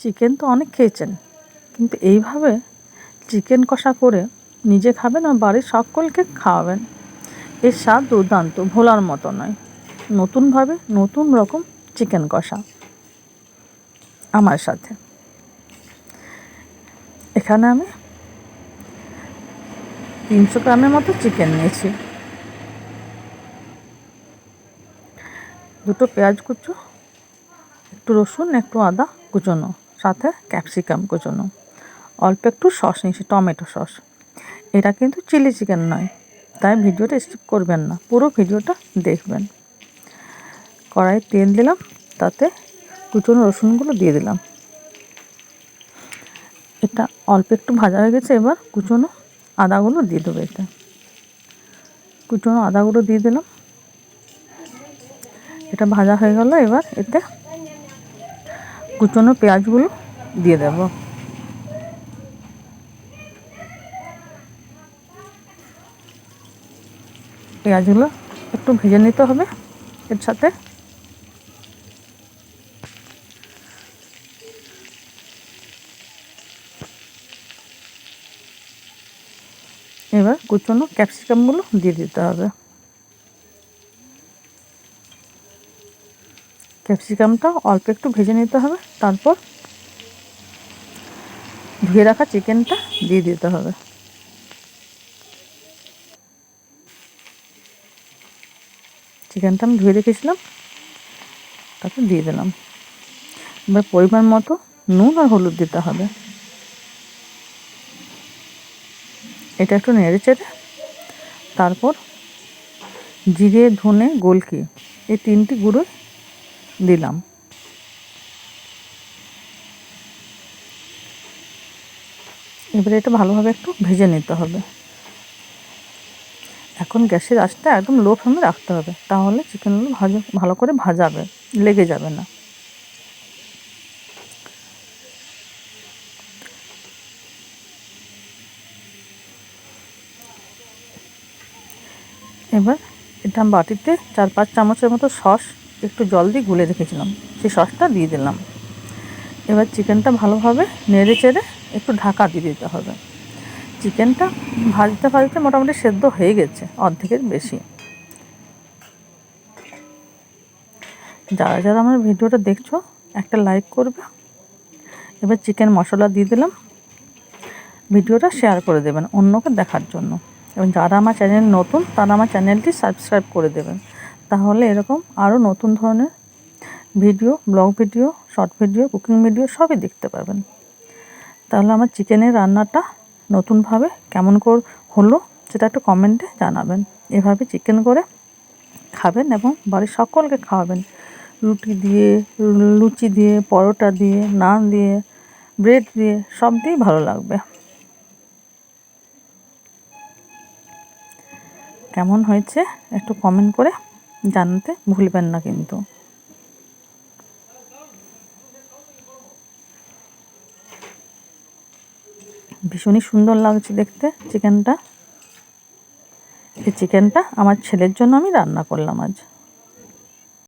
Chicken তো অনেক খেয়েছেন, কিন্তু এইভাবে চিকেন কষা করে নিজে খাবেন আর বাড়ির সকলকে খাওয়াবেন, এর স্বাদ দুর্দান্ত, ভোলার মতো নয়। নতুনভাবে নতুন রকম চিকেন কষা আমার সাথে। এখানে আমি তিনশো গ্রামের মতো চিকেন নিয়েছি। দুটো পেঁয়াজ কুচো, একটু রসুন, একটু আদা কুচোনো। সাথে ক্যাপসিকাম কুচোনো। অল্প একটু সস নিয়েছি, টমেটো সস। এটা কিন্তু চিলি চিকেন নয়, তাই ভিডিওটা স্কিপ করবেন না, পুরো ভিডিওটা দেখবেন। কড়াই তেল দিলাম, তাতে কুচনো রসুনগুলো দিয়ে দিলাম। এটা অল্প একটু ভাজা হয়ে গেছে, এবার কুচনো আদাগুলো দিয়ে দেবো এতে। কুচনো আদাগুলো দিয়ে দিলাম। এটা ভাজা হয়ে গেল, এবার এতে কুচনো পেঁয়াজগুলো দিয়ে দেব। পেঁয়াজগুলো একটু ভেজে নিতে হবে এর সাথে। এবার কুচনো ক্যাপসিকামগুলো দিয়ে দিতে হবে। ক্যাপসিকামটা অল্প একটু ভেজে নিতে হবে, তারপর ধুয়ে রাখা চিকেনটা দিয়ে দিতে হবে। চিকেনটা আমি ধুয়ে রেখেছিলাম, তারপর দিয়ে দিলাম। এবার পরিমাণ মতো নুন আর হলুদ দিতে হবে। এটা একটু নেড়ে চেড়ে, তারপর জিরে, ধনে, গোলকি, এই তিনটি গুঁড়ো দিলাম। এবারে এটা ভালোভাবে একটু ভেজে নিতে হবে। এখন গ্যাসের আঁচটা একদম লো ফ্লেমে রাখতে হবে, তাহলে চিকেনগুলো ভাজা, ভালো করে ভাজাবে, লেগে যাবে না। এবার এটা বাটিতে চার পাঁচ চামচের মতো সস একটু জল দিয়ে গুলে রেখেছিলাম। সেই সসটা দিয়ে দিলাম। এবার চিকেনটা ভালোভাবে নেড়ে চেড়ে একটু ঢাকা দিয়ে দিতে হবে। চিকেনটা ভাজতে ভাজতে মোটামুটি সেদ্ধ হয়ে গেছে, অর্ধেকের বেশি। যারা যারা আমার ভিডিওটা দেখছ, একটা লাইক করবে। এবার চিকেন মশলা দিয়ে দিলাম। ভিডিওটা শেয়ার করে দেবেন অন্যকে দেখার জন্য। এবং যারা আমার চ্যানেল নতুন, তারা আমার চ্যানেলটি সাবস্ক্রাইব করে দেবেন। তাহলে এরকম আরও নতুন ধরনের video, vlog video, short video, cooking video সবই দেখতে পাবেন তাহলে আমার চিকেনের রান্নাটা নতুনভাবে কেমন কর, হলো সেটা একটু কমেন্টে জানাবেন। এভাবে চিকেন করে খাবেন এবং বাড়ির সকলকে খাওয়াবেন। রুটি দিয়ে, লুচি দিয়ে, পরোটা দিয়ে, নান দিয়ে, ব্রেড দিয়ে, সব দিয়েই ভালো লাগবে। কেমন হয়েছে একটু কমেন্ট করে জানাতে ভুলবেন না কিন্তু। ভীষণই সুন্দর লাগছে দেখতে চিকেনটা। এই চিকেনটা আমার ছেলের জন্য আমি রান্না করলাম আজ।